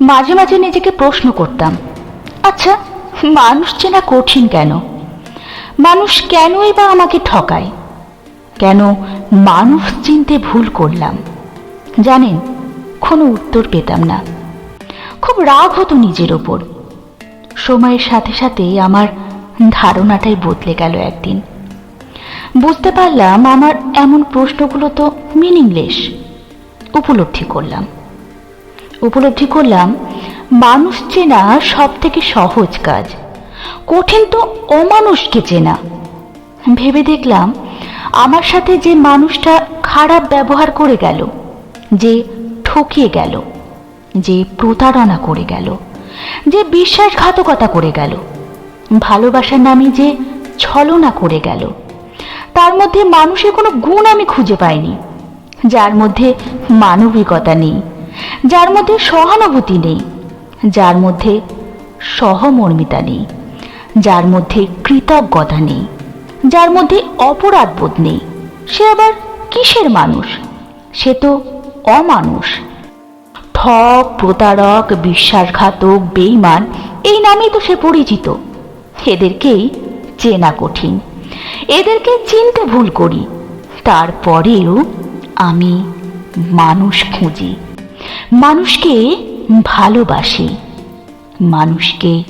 মাঝে মাঝে নিজেকে প্রশ্ন করতাম আচ্ছা মানুষ চেনা কঠিন কেন? মানুষ কেনই বা আমাকে ঠকায়? কেন মানুষ চিনতে ভুল করলাম? জানেন, কোনো উত্তর পেতাম না। খুব রাগ হতো নিজের ওপর। সময়ের সাথে সাথে আমার ধারণাটাই বদলে গেল একদিন। বুঝতে পারলাম আমার এমন প্রশ্নগুলো তো মিনিংলেস উপলব্ধি করলাম। উপলব্ধি করলাম, মানুষ চেনা সব থেকে সহজ কাজ। কঠিন তো অমানুষকে চেনা। ভেবে দেখলাম, আমার সাথে যে মানুষটা খারাপ ব্যবহার করে গেল, যে ঠকিয়ে গেল, যে প্রতারণা করে গেল, যে বিশ্বাসঘাতকতা করে গেল, ভালোবাসার নামে যে ছলনা করে গেল, তার মধ্যে মানুষের কোনো গুণ আমি খুঁজে পাইনি, যার মধ্যে মানবিকতা নেই। যার মধ্যে সহানুভূতি নেই, যার মধ্যে সহমর্মিতা নেই, যার মধ্যে কৃতজ্ঞতা নেই, যার মধ্যে অপরাধবোধ নেই। সে আবার কিসের মানুষ? সে তো অমানুষ। ঠক, প্রতারক, বিশ্বাসঘাতক, বেইমান, এই নামেই তো সে পরিচিত। এদেরকেই চেনা কঠিন। এদেরকে চিনতে ভুল করি। তারপরেও আমি মানুষ খুঁজি। মানুষকে ভালোবাসি, মানুষকে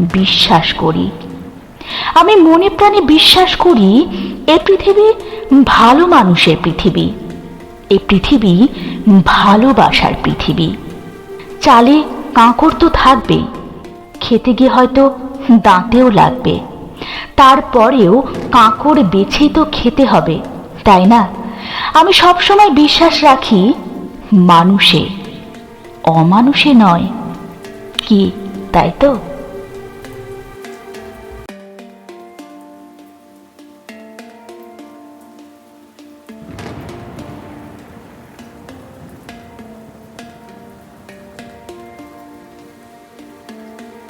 বিশ্বাস করি। আমি মনে প্রাণে বিশ্বাস করি, এ পৃথিবী ভালো মানুষের পৃথিবী এই পৃথিবী ভালোবাসার পৃথিবী। চালে কাঁকড় তো থাকবেই, খেতে গিয়ে হয়তো দাঁতেও লাগবে। তারপরেও কাঁকড় বেছেই তো খেতে হবে, তাই না? আমি সবসময় বিশ্বাস রাখি মানুষে। অমানুষে নয়। কি তাই তো?